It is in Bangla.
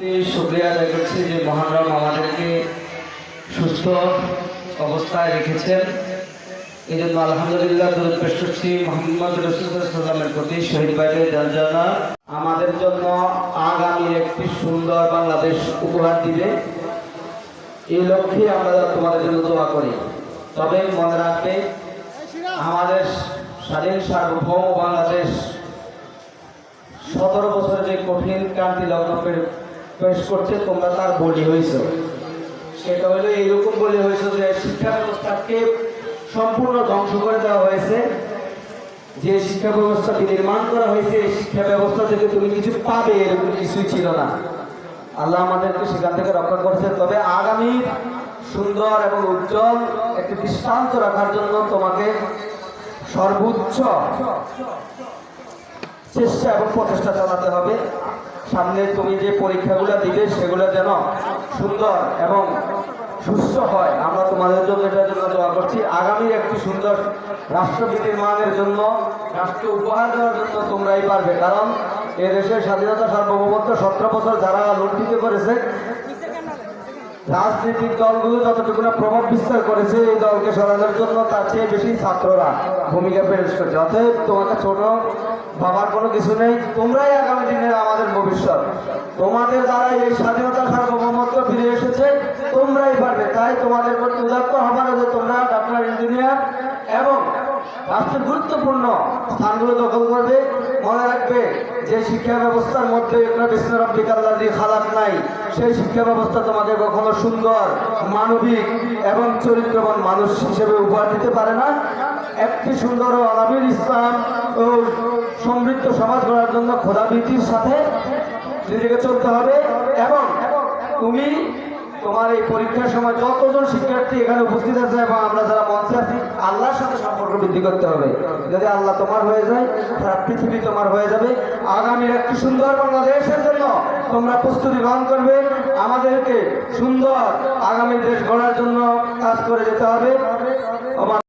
শুক্রিয়া আদায় করছি যে মহানরম আমাদেরকে সুস্থ অবস্থায় রেখেছেন। এই জন্য আলহামদুলিল্লাহ দূর পেশ করছি মোহাম্মদ রসুলের প্রতি শহীদ ভাইদের জানা আমাদের জন্য আগামী একটি সুন্দর বাংলাদেশ উপহার দিবে। এই লক্ষ্যে আমরা তোমাদের জন্য দোয়া করি। তবে মনে রাখবে, আমাদের স্বাধীন সার্বভৌম বাংলাদেশ সতেরো বছরে যে কঠিন ক্রান্তি লগ্ন পেশ করছে, তোমরা তার বলি হয়েছ। সেটা হলো এইরকম বলি হয়েছে যে শিক্ষা ব্যবস্থাকে সম্পূর্ণ ধ্বংস করে দেওয়া হয়েছে। যে শিক্ষা ব্যবস্থাটি নির্মাণ করা হয়েছে, এই শিক্ষা ব্যবস্থা থেকে তুমি কিছু পাবে এরকম কিছুই ছিল না। আল্লাহ আমাদেরকে সেখান থেকে রক্ষা করছে। তবে আগামী সুন্দর এবং উজ্জ্বল একটি দৃষ্টান্ত রাখার জন্য তোমাকে সর্বোচ্চ চেষ্টা এবং প্রচেষ্টা চালাতে হবে। সামনে তুমি যে পরীক্ষাগুলো দিবে, সেগুলো যেন সুন্দর এবং সুস্থ হয়। আমরা তোমাদের জন্য এটার জন্য দোয়া করছি। আগামী একটি সুন্দর রাষ্ট্র মানের জন্য রাষ্ট্র উপহার দেওয়ার জন্য তোমরাই পারবে। কারণ এ দেশের স্বাধীনতা সার্বভৌমত্ব সতেরো বছর যারা লুণ্ঠিত করেছে রাজনৈতিক দলগুলো যতটুকু না প্রভাব বিস্তার করেছে, এই দলকে সরানোর জন্য তার চেয়ে বেশি ছাত্ররা ভূমিকা পেশ করছে। অতএব তোমাকে ছোট ভাবার কোনো কিছু নেই, তোমরাই আগামী দিনের আমাদের ভবিষ্যৎ। তোমাদের দ্বারা এই স্বাধীনতা সার্বভৌমত্ব ফিরে এসেছে, তোমরাই পারবে। তাই তোমাদের প্রতি উদাত্ত হবে না যে তোমরা ডাক্তার ইঞ্জিনিয়ার রাষ্ট্রের গুরুত্বপূর্ণ স্থানগুলো দখল করবে। মনে রাখবে যে শিক্ষা ব্যবস্থার মধ্যে বিষ্ণুরব্বিকাল্লাদি খালাক নাই। সেই শিক্ষা ব্যবস্থা তোমাকে কখনো সুন্দর, মানবিক এবং চরিত্রবান মানুষ হিসেবে উপহার দিতে পারে না। একটি সুন্দর ও আলামির ইসলাম ও সমৃদ্ধ সমাজ গড়ার জন্য খোদাবৃত্তির সাথে নিজেকে চলতে হবে এবং তুমি তোমার এই পরীক্ষার সময় যতজন শিক্ষার্থী এখানে উপস্থিত আছে এবং আমরা যারা মঞ্চে আছি, আল্লাহর সাথে সম্পর্ক বৃদ্ধি করতে হবে। যদি আল্লাহ তোমার হয়ে যায়, সারা পৃথিবী তোমার হয়ে যাবে। আগামীর একটি সুন্দর বাংলাদেশের জন্য তোমরা প্রস্তুতি গ্রহণ করবে। আমাদেরকে সুন্দর আগামী দেশ গড়ার জন্য কাজ করে যেতে হবে।